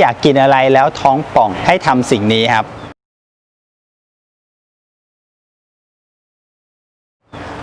อยากกินอะไรแล้วท้องป่องให้ทำสิ่งนี้ครับ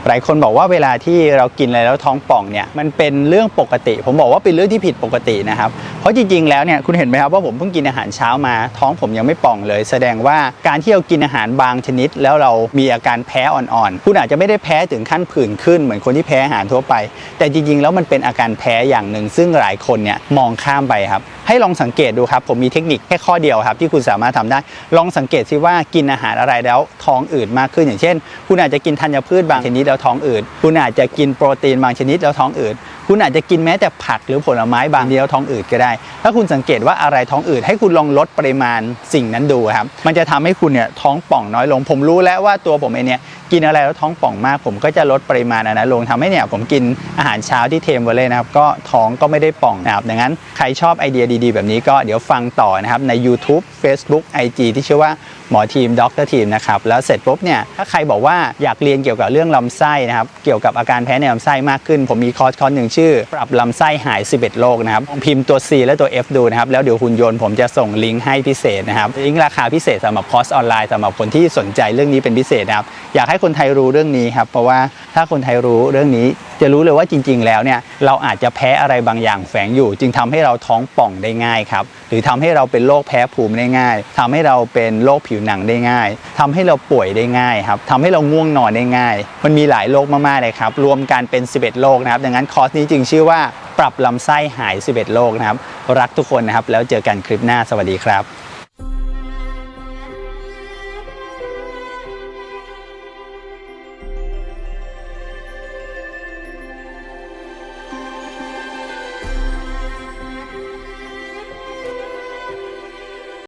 หลายคนบอกว่าเวลาที่เรากินอะไรแล้วท้องป่องเนี่ยมันเป็นเรื่องปกติ ผมบอกว่าเป็นเรื่องที่ผิดปกตินะครับ เพราะจริงๆแล้วเนี่ยคุณเห็นไหมครับว่าผมเพิ่งกินอาหารเช้ามา ท้องผมยังไม่ป่องเลย แสดงว่าการที่เรากินอาหารบางชนิด แล้วเรามีอาการแพ้อ่อนๆคุณอาจจะไม่ได้แพ้ถึงขั้นผื่นขึ้นเหมือนคนที่แพ้อาหารทั่วไป แต่จริงๆแล้วมันเป็นอาการแพ้อย่างหนึ่งซึ่งหลายคนเนี่ยมองข้ามไปครับ ให้ลองสังเกตดูครับ ผมมีเทคนิคแค่ข้อเดียวครับ ที่คุณสามารถทำได้ ลองสังเกตซิว่ากินอาหารอะไรแล้วท้องอืดมากขึ้นอย่างเช่น คุณอาจจะกินธัญพืชบางชนิดแล้วท้องอืดคุณอาจจะกินโปรตีนบางชนิดแล้วท้องอืด คุณอาจจะกินแม้แต่ผักหรือผลไม้บางชนิดแล้วท้องอืดก็ได้ ถ้าคุณสังเกตว่าอะไรท้องอืดให้คุณลองลดปริมาณสิ่งนั้นดูครับ มันจะทำให้คุณเนี่ยท้องป่องน้อยลง ผมรู้แล้วว่าตัวผมเองเนี่ยกินอะไรแล้วท้องป่องมาก ผมก็จะลดปริมาณอันนั้นลงทำให้เนี่ยผมกินอาหารเช้าที่เทมเวอร์เลยนะครับ ก็ท้องก็ไม่ได้ป่องนะครับดังนั้นใครชอบไอเดียดีๆ แบบนี้ก็เดี๋ยวฟังต่อนะครับใน YouTube Facebook IG ที่ชื่อว่าหมอทีมด็อกเตอร์ทีมนะครับแล้วเสร็จปุ๊บเนี่ยถ้าใครบอกว่าอยากเรียนเกี่ยวกับเรื่องลำไส้นะครับเกี่ยวกับอาการแพ้ในลำไส้มากขึ้น ผมมีคอร์สคอร์สหนึ่งชอ ปรับลำไส้หาย 11 โรคนะครับลองพิมพ์ตัว C และตัว F ดูนะครับ แล้วเดี๋ยวหุ่นยนต์ผมจะส่งลิงก์ให้พิเศษนะครับลิงก์ราคาพิเศษสำหรับคอร์สออนไลน์สำหรับคนที่สนใจเรื่องนี้เป็นพิเศษนะครับอยากให้คนไทยรู้เรื่องนี้ครับเพราะว่าถ้าคนไทยรู้เรื่องนี้ จะรู้เลยว่าจริง ๆ แล้วเนี่ยเราอาจจะแพ้อะไรบางอย่างแฝงอยู่ จึงทำให้เราท้องป่องได้ง่ายครับหรือทำให้เราเป็นโรคแพ้ภูมิได้ง่ายทำให้เราเป็นโรคผิวหนังได้ง่ายทำให้เราป่วยได้ง่ายครับทำให้เราง่วงนอนได้ง่าย มันมีหลายโรคมากๆเลยครับรวมกันเป็น 11 โรคนะครับดังนั้นคอร์สนี้จึงชื่อว่าปรับลำไส้หาย 11 โรคนะครับ รักทุกคนนะครับ แล้วเจอกันคลิปหน้าสวัสดีครับ